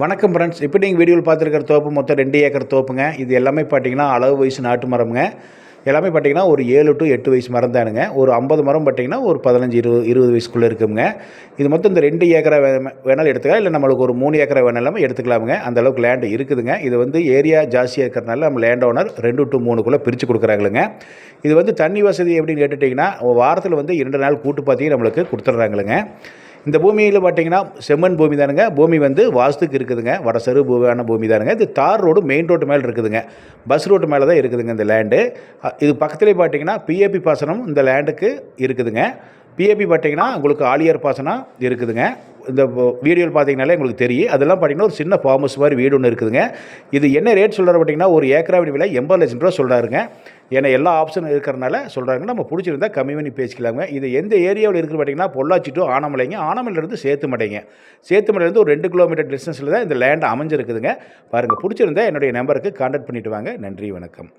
வணக்கம் ஃப்ரெண்ட்ஸ் இப்போ நீங்கள் வீடியோவில் பார்த்துருக்கிற தோப்பு மொத்தம் ரெண்டு ஏக்கர் தோப்புங்க. இது எல்லாமே பார்த்தீங்கன்னா அளவு வயசு நாட்டு மரம்ங்க. எல்லாமே பார்த்தீங்கன்னா ஒரு ஏழு டு எட்டு வயசு மரம் தானுங்க. ஒரு ஐம்பது மரம் பார்த்தீங்கன்னா ஒரு பதினஞ்சு இருபது இருபது வயசுக்குள்ளே இருக்குங்க. இது மொத்தம் இந்த ரெண்டு ஏக்கரை வேணாலும் எடுத்துக்கலாம். இல்லை நம்மளுக்கு ஒரு மூணு ஏக்கரை வேணாலும் எடுத்துக்கலாமுங்க. அந்த அளவுக்கு லேண்டு இருக்குதுங்க. இது வந்து ஏரியா ஜாஸ்தியாக இருக்கிறனால நம்ம லேண்ட் ஓனர் ரெண்டு டு மூணுக்குள்ளே பிரித்து கொடுக்குறாங்களுங்க. இது வந்து தண்ணி வசதி எப்படின்னு கேட்டுட்டிங்கன்னா வாரத்தில் வந்து இரண்டு நாள் கூட்டு பாத்தியும் நம்மளுக்கு கொடுத்துட்றாங்களுங்க. இந்த பூமியில் பார்த்தீங்கன்னா செம்மண் பூமி தானுங்க. பூமி வந்து வாஸ்துக்கு இருக்குதுங்க. வடசரு பூமியான பூமி தானுங்க. இது தார் ரோடு மெயின் ரோட்டு மேலே இருக்குதுங்க. பஸ் ரோட்டு மேலே தான் இருக்குதுங்க இந்த லேண்டு இது பக்கத்துலேயே பார்த்தீங்கன்னா பிஏபி பாசனம் இந்த லேண்டுக்கு இருக்குதுங்க. பிஏபி பார்த்தீங்கன்னா உங்களுக்கு ஆலியர் பாசனம் இருக்குதுங்க. இந்த வீடியோவில் பார்த்தீங்கனாலே உங்களுக்கு தெரியும். அதெல்லாம் பார்த்தீங்கன்னா ஒரு சின்ன ஃபார்மஸ் மாதிரி வீடு ஒன்று இருக்குதுங்க. இது என்ன ரேட் சொல்கிறார் பார்த்தீங்கன்னா ஒரு ஏக்கராவின் விலை எண்பது லட்சம் ரூபா சொல்கிறாருங்க ஏன்னா எல்லா ஆப்ஷனும் இருக்கிறனால சொல்கிறாங்க நம்ம பிடிச்சிருந்தா கம்மி பண்ணி பேசிக்கலாங்க இது எந்த ஏரியாவில் இருக்குது பார்த்தீங்கன்னா பொள்ளாச்சி டு ஆனமலைங்க. ஆனமலையிலேருந்து சேத்துமடைங்க. சேத்துமலையிலேருந்து ஒரு ரெண்டு கிலோமீட்டர் டிஸ்டன்ஸில் தான் இந்த லேண்ட் அமைஞ்சிருக்குதுங்க. பாருங்கள் பிடிச்சிருந்தா என்னுடைய நம்பருக்கு கான்டாக்ட் பண்ணிவிட்டு வாங்க. நன்றி வணக்கம்.